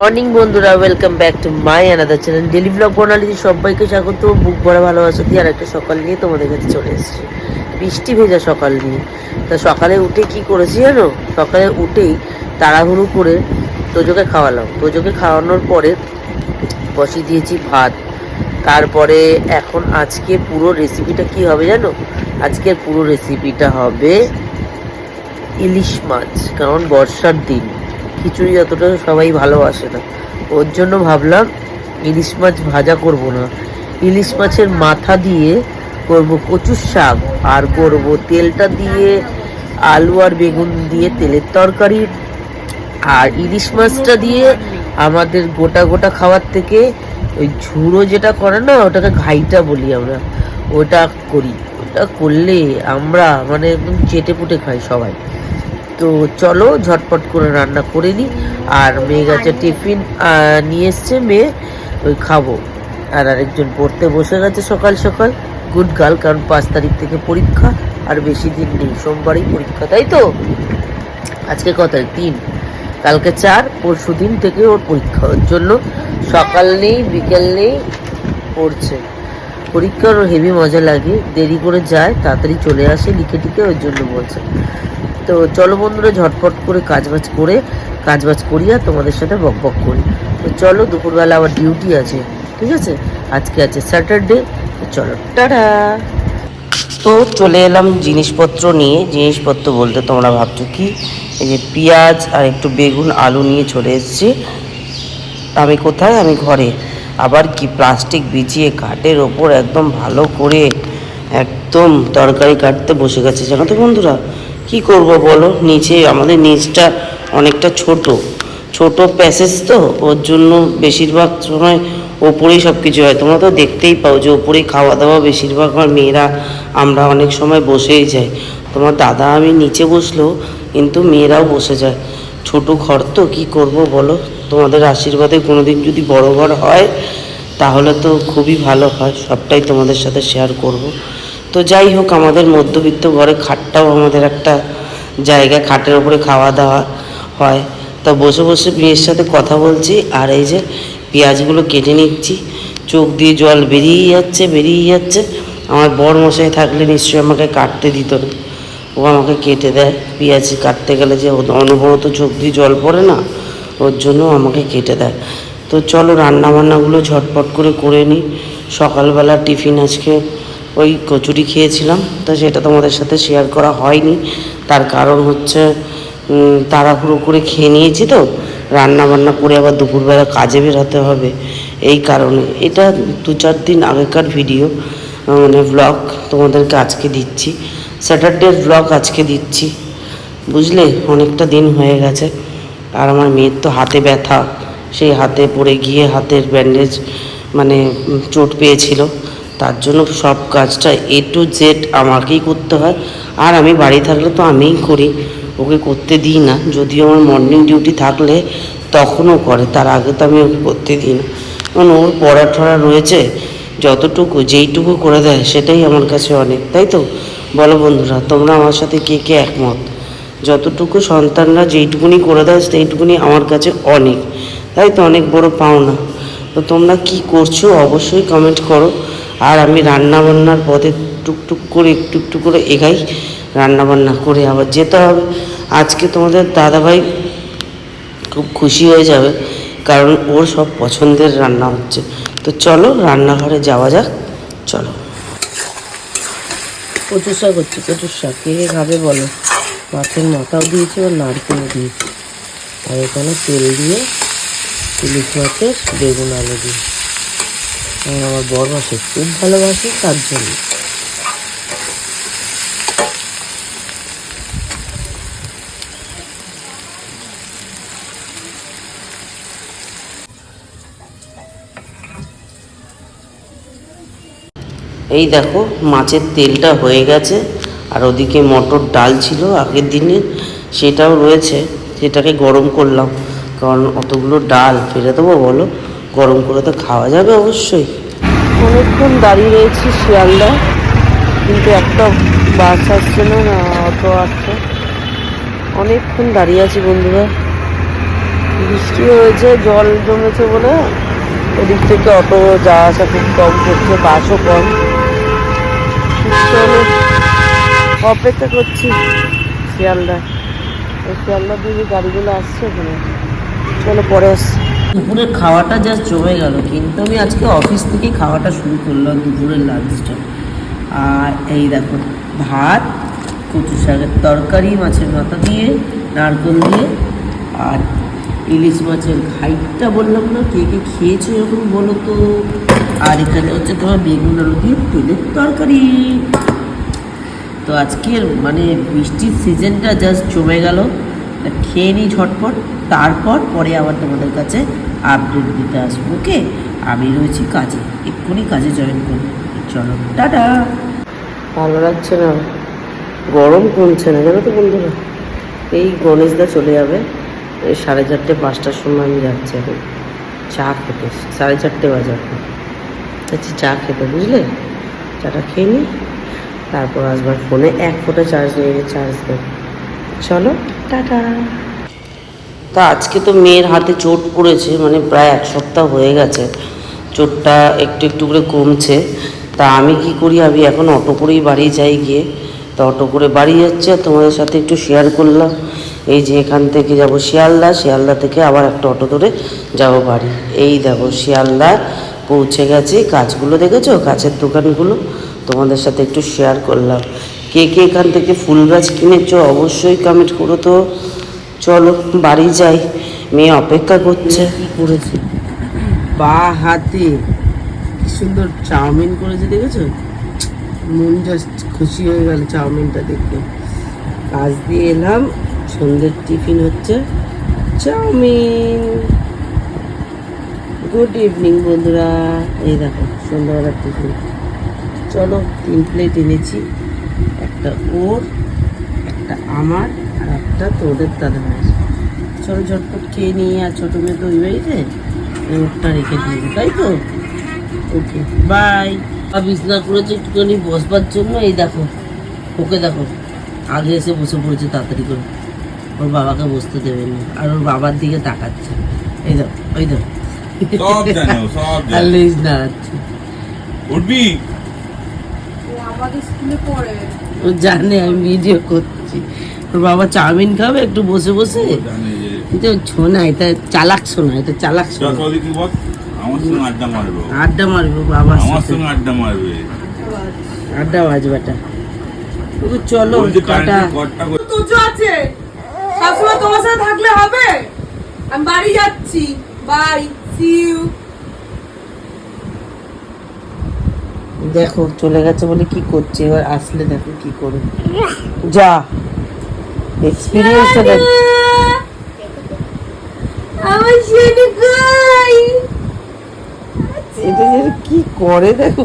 Morning বন্ধুরা welcome back to my another channel daily blog প্রণালীতে সবাইকে স্বাগত, বুক ভরা ভালোবাসা দিয়ে আর একটা সকাল নিয়ে তোমাদের কাছে চলে এসেছি। বৃষ্টি ভেজা সকাল নিয়ে। তা সকালে উঠে কি করেছি জানো? সকালে উঠেই তাড়াহুড়ো করে তোজোকে খাওয়ালাম। তোজোকে খাওয়ানোর পরে বসিয়ে দিয়েছি ভাত। তারপরে এখন আজকে পুরো রেসিপিটা কি হবে জানো? আজকের পুরো রেসিপিটা হবে ইলিশ মাছ, কারণ বর্ষার দিন। খিচুড়ি অতটা সবাই ভালোবাসে না। ওর জন্য ভাবলাম ইলিশ মাছ ভাজা করব না। ইলিশ মাছের মাথা দিয়ে করব কচুর শাক আর করব তেলটা দিয়ে আলু আর বেগুন দিয়ে তেলের তরকারি। আর ইলিশ মাছটা দিয়ে আমাদের গোটা গোটা খাওয়ার থেকে ওই ঝুড়ো যেটা করে না, ওটাকে ঘাইটা বলি আমরা, ওটা করি। ওটা করলে আমরা মানে একদম চেটে পুটে খাই সবাই। তো চলো ঝটপট করে রান্না করে নিই আর মেয়ে গেছে টিফিন নিয়ে এসছে মেয়ে ওই খাব। আর আরেকজন পড়তে বসে গেছে সকাল সকাল। গুড গার্ল কারণ পাঁচ তারিখ থেকে পরীক্ষা আর বেশি দিন নেই। সোমবারই পরীক্ষা তাই তো? আজকে কত তিন। কালকে চার পরশু দিন থেকে ওর পরীক্ষা। ওর জন্য সকাল নেই বিকেল নেই পড়ছে। পরীক্ষার ওর হেভি মজা লাগে। দেরি করে যায় তাড়াতাড়ি চলে আসে লিখে টিখে ওর জন্য বলছে। তো চলো বন্ধুরা, ঝটপট করে কাজবাজ করে, কাজবাজ করিয়া তোমাদের সাথে বক বক করি। তো চলো, দুপুরবেলা আবার ডিউটি আছে, ঠিক আছে? আজকে আছে স্যাটারডে তো চলো, টাটা! তো চলে এলাম জিনিসপত্র নিয়ে। জিনিসপত্র বলতে তোমরা ভাবছ কি? এই যে পেঁয়াজ আর একটু বেগুন, আলু নিয়ে চলে এসেছি। আমি কোথায়? আমি ঘরে। আবার কি প্লাস্টিক বিছিয়ে কাঠের ওপর একদম ভালো করে একদম তরকারি কাটতে বসে গেছে। জানো তো বন্ধুরা? কি করব বলো? নিচে আমাদের নিচটা অনেকটা ছোট। ছোট প্যাসেজ তো, ওর জন্য বেশিরভাগ সময় ওপরেই সব কিছু হয়। তোমরা তো দেখতেই পাও যে ওপরেই খাওয়া দাওয়া বেশিরভাগ আমার মেয়েরা আমরা অনেক সময় বসেই যাই। তোমার দাদা আমি নিচে বসলেও কিন্তু মেয়েরাও বসে যায়। ছোট ঘর তো, কি করব বলো? তোমাদের আশীর্বাদে কোনোদিন যদি বড় ঘর হয়, তাহলে তো খুবই ভালো হয়। সবটাই তোমাদের সাথে শেয়ার করব। তো যাই হোক, আমাদের মধ্যবিত্ত ঘরে খাটটাও আমাদের একটা জায়গা, খাটের ওপরে খাওয়া দাওয়া হয়। তা বসে বসে মেয়ের সাথে কথা বলছি, আর এই যে পেঁয়াজগুলো কেটে নিচ্ছি, চোখ দিয়ে জল বেরিয়ে যাচ্ছে বেরিয়ে যাচ্ছে। আমার বর মশাই থাকলে নিশ্চয়ই আমাকে কাটতে দিত না। ও আমাকে কেটে দেয়, পেঁয়াজ কাটতে গেলে যে ও অনবরত চোখ দিয়ে জল পড়ে না, ওর জন্য আমাকে কেটে দেয়। তো চলো রান্না বান্নাগুলো ঝটপট করে করে নিই। সকালবেলা টিফিন আজকে ওই কচুরি খেয়েছিলাম, তো সেটা তোমাদের সাথে শেয়ার করা হয়নি। তার কারণ হচ্ছে তাড়াহুড়ো করে খেয়ে নিয়েছি তো রান্না বান্না করে আবার দুপুরবেলা কাজে বেরোতে হবে। এই কারণে, এটা দু চার দিন আগেকার ভিডিও মানে ব্লগ তোমাদেরকে আজকে দিচ্ছি। স্যাটারডের ব্লগ আজকে দিচ্ছি। বুঝলে? অনেকটা দিন হয়ে গেছে। আর আমার মেয়ের তো হাতে ব্যথা। সেই হাতে পড়ে গিয়ে হাতের ব্যান্ডেজ মানে চোট পেয়েছিল। তার জন্য সব কাজটা এ টু জেড আমাকেই করতে হয়। আর আমি বাড়ি থাকলে তো আমিই করি। ওকে করতে দিই না। যদিও আমার মর্নিং ডিউটি থাকলে তখনও করে। তার আগে তো আমি ওকে করতে দিই না। কারণ ওর পড়া টড়া রয়েছে। যতটুকু যেইটুকু করে দেয়, সেটাই আমার কাছে অনেক। তাই তো? বলো বন্ধুরা, তোমরা আমার সাথে কে কে একমত? যতটুকু সন্তানরা যেইটুকুনি করে দেয়, সেইটুকুনি আমার কাছে অনেক। তাই তো? অনেক বড় পাওনা। তো তোমরা কি করছ, অবশ্যই কমেন্ট করো। আর আমি রান্নাবান্নার পথে টুকটুক করে, একটু একটু করে এগাই রান্নাবান্না করে আবার যেতে হবে। আজকে তোমাদের দাদাভাই খুব খুশি হয়ে যাবে, কারণ ওর সব পছন্দের রান্না হচ্ছে। তো চলো রান্নাঘরে যাওয়া যাক, চলো। কচুর শাক হচ্ছে, কচুর শাক। কে খাবে বলো? মাছের মাথাও দিয়েছি আর নারকেলও দিয়েছি? আর এখানে তেল দিয়ে ইলিশ মাছের বেগুন আলু দিয়ে। আর আমার মাসে খুব ভালোবাসে, তার জন্য। এই দেখো, মাছের তেলটা হয়ে গেছে, আর ওদিকে মটর ডাল ছিল আগের দিনে, সেটাও রয়েছে, সেটাকে গরম করলাম, কারণ অতগুলো ডাল, ফেলে দেবো বলো? গরম করে তো খাওয়া যাবে অবশ্যই। অনেকক্ষণ দাঁড়িয়ে রয়েছি শিয়ালদা, কিন্তু একটা বাস আসছে না না, অটো আসছে। অনেকক্ষণ দাঁড়িয়ে আছি বন্ধুরা। বৃষ্টি হয়েছে, জল জমেছে বলে ওদিক থেকে অটো যাওয়া আসা খুব কম করছে, বাসও কম। অপেক্ষা করছি শিয়ালদা শিয়ালদা দিকে গাড়িগুলো আসছে ওখানে চলো, পরে আসছি। দুপুরে খাওয়াটা জাস্ট জমে গেল, কিন্তু আমি আজকে অফিস থেকে খাওয়াটা শুরু করলাম দুপুরের লাঞ্চটা আর এই দেখো, ভাত, কচু শাকের তরকারি, মাছের মাথা দিয়ে, নারকেল দিয়ে, আর ইলিশ মাছের ঘাইটটা বললাম না, কে কে খেয়েছো এরকম বলো তো। আর এখানে হচ্ছে তোমার বেগুন, আলু দিয়ে তেলের তরকারি। তো আজকের মানে বৃষ্টির সিজনটা জাস্ট জমে গেল। খেয়ে নিই ঝটপট, তারপর পরে আবার তোমাদের কাছে আপডেট দিতে আসব, ওকে? আমি রয়েছি কাজে, এক্ষুনি কাজে জয়েন করব। চলো, টাটা! ভালো লাগছে না। গরম কমছে না, জানো তো বন্ধুরা? এই গণেশদা চলে যাবে। সাড়ে চারটে, পাঁচটার সময় আমি যাচ্ছি এখন। চা খেতে, সাড়ে চারটে বাজে এখন। যাচ্ছি, চা খেতে, বুঝলে? চাটা খেয়ে নিই, তারপর আসবার ফোনে এক ফোঁটা চার্জ নিয়ে চার্জ দেব। চলো। টাটা। তা আজকে তো মেয়ের হাতে চোট পড়েছে মানে প্রায় এক সপ্তাহ হয়ে গেছে। চোটটা একটু একটু করে কমছে। তা আমি কি করি? আমি এখন অটো করেই বাড়ি যাই গিয়ে। তা অটো করে বাড়ি যাচ্ছে আর তোমাদের সাথে একটু শেয়ার করলাম। এই যে এখান থেকে যাব শিয়ালদা শিয়ালদা থেকে আবার একটা অটো ধরে যাব বাড়ি। এই দেখো শিয়ালদা পৌঁছে গেছি। কাজগুলো দেখেছ? কাছের দোকানগুলো। তোমাদের সাথে একটু শেয়ার করলাম। কে কে এখান থেকে ফুল গাছ কিনেছো অবশ্যই কমেন্ট করো তো। চলো, বাড়ি যাই। মেয়ে অপেক্ষা করছে। করেছে। বা হাতে, কি সুন্দর চাউমিন করেছে, দেখেছ? মন জাস্ট খুশি হয়ে গেল চাউমিনটা দেখতে। কাজ দিয়ে এলাম, সন্ধ্যের টিফিন হচ্ছে। চাউমিন। গুড ইভিনিং বন্ধুরা। এই দেখো, সন্ধ্যাবেলার টিফিন। চলো, তিন প্লেট এনেছি। একটা ওর একটা আমার আর একটা তোদের দাদা ভাইয়ের চলো ঝটপট খেয়ে নিয়ে আর ছোটো মেয়ে তো ওই বাড়িতে ওরটা রেখে দিয়েছি তাই তো? ওকে বাই বা বিছনা করেছে একটুখানি বসবার জন্য এই দেখো ওকে দেখো আগে এসে বসে পড়েছে তাড়াতাড়ি করে। ওর বাবাকে বসতে দেবে না আর ওর বাবার দিকে তাকাচ্ছে। এই দেখো ওই দেখো। উঠবি? ও আমাদের স্কুলে পড়ে। ও জানে আমি ভিডিও করছি। ওর বাবা চাউমিন খাবে একটু বসে বসে? কিন্তু শোনা এটা চালাক শোনা এটা চালাক শোনা। আমার সঙ্গে আড্ডা মারবো আড্ডা মারবে বাবার আমার সঙ্গে আড্ডা মারবে। আড্ডা বাজবাটা চলো টাটা। তুজো আছে। সবসময় তোমার সাথে থাকলে হবে? আমি বাড়ি যাচ্ছি। বাই সি ইউ দেখো চলে গেছে বলে কি করছে? এবার আসলে দেখো কি করে। যা এক্সপিরিয়েন্স দেখ। আমার শেডি কই? এটা কি করে দেখো?